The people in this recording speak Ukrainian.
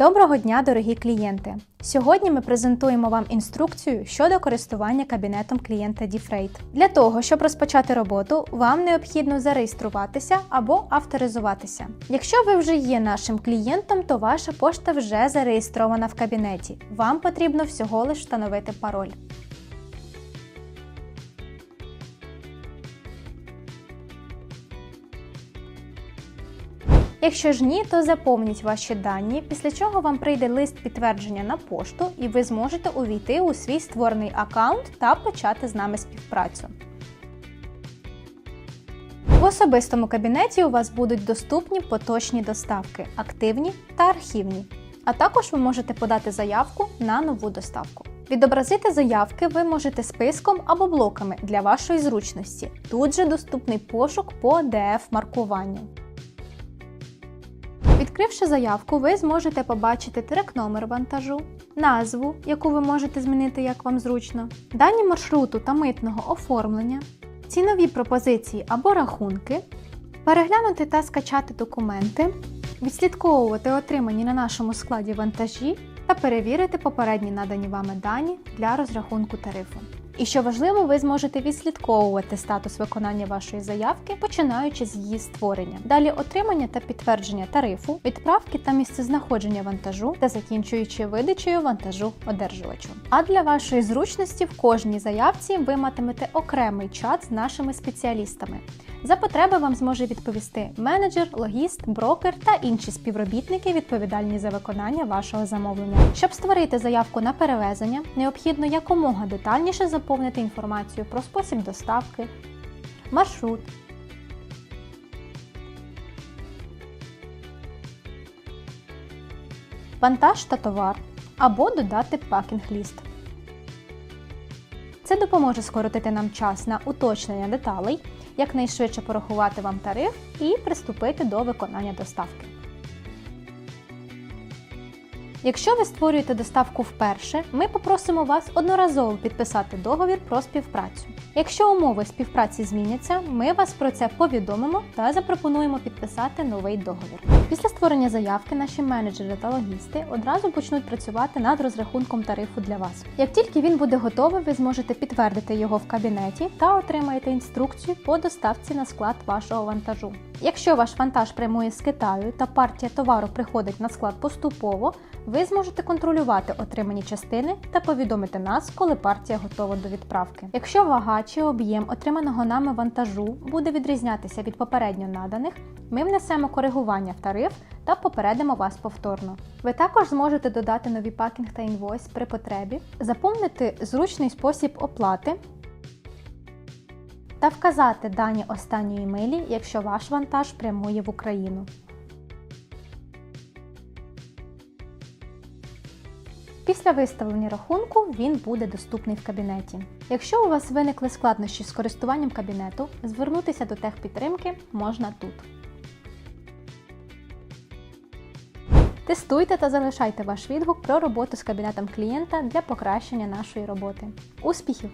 Доброго дня, дорогі клієнти! Сьогодні ми презентуємо вам інструкцію щодо користування кабінетом клієнта Діфрейт. Для того, щоб розпочати роботу, вам необхідно зареєструватися або авторизуватися. Якщо ви вже є нашим клієнтом, то ваша пошта вже зареєстрована в кабінеті. Вам потрібно всього лиш встановити пароль. Якщо ж ні, то заповніть ваші дані, після чого вам прийде лист підтвердження на пошту, і ви зможете увійти у свій створений аккаунт та почати з нами співпрацю. В особистому кабінеті у вас будуть доступні поточні доставки, активні та архівні. А також ви можете подати заявку на нову доставку. Відобразити заявки ви можете списком або блоками для вашої зручності. Тут же доступний пошук по DF-маркуванню. Відкривши заявку, ви зможете побачити трек-номер вантажу, назву, яку ви можете змінити як вам зручно, дані маршруту та митного оформлення, цінові пропозиції або рахунки, переглянути та скачати документи, відслідковувати отримані на нашому складі вантажі та перевірити попередні надані вами дані для розрахунку тарифу. І що важливо, ви зможете відслідковувати статус виконання вашої заявки, починаючи з її створення. Далі отримання та підтвердження тарифу, відправки та місцезнаходження вантажу та закінчуючи видачею вантажу одержувачу. А для вашої зручності в кожній заявці ви матимете окремий чат з нашими спеціалістами. За потреби вам зможе відповісти менеджер, логіст, брокер та інші співробітники, відповідальні за виконання вашого замовлення. Щоб створити заявку на перевезення, необхідно якомога детальніше заповнити інформацію про спосіб доставки, маршрут. Вантаж та товар або додати пакінг-ліст. Це допоможе скоротити нам час на уточнення деталей, якнайшвидше порахувати вам тариф і приступити до виконання доставки. Якщо ви створюєте доставку вперше, ми попросимо вас одноразово підписати договір про співпрацю. Якщо умови співпраці зміняться, ми вас про це повідомимо та запропонуємо підписати новий договір. Після створення заявки наші менеджери та логісти одразу почнуть працювати над розрахунком тарифу для вас. Як тільки він буде готовий, ви зможете підтвердити його в кабінеті та отримаєте інструкцію по доставці на склад вашого вантажу. Якщо ваш вантаж прямує з Китаю та партія товару приходить на склад поступово, ви зможете контролювати отримані частини та повідомити нас, коли партія готова до відправки. Якщо вага чи об'єм отриманого нами вантажу буде відрізнятися від попередньо наданих, ми внесемо коригування в тариф та попередимо вас повторно. Ви також зможете додати нові пакінг та інвойс при потребі, заповнити зручний спосіб оплати та вказати дані останньої милі, якщо ваш вантаж прямує в Україну. Після виставлення рахунку він буде доступний в кабінеті. Якщо у вас виникли складнощі з користуванням кабінету, звернутися до техпідтримки можна тут. Тестуйте та залишайте ваш відгук про роботу з кабінетом клієнта для покращення нашої роботи. Успіхів!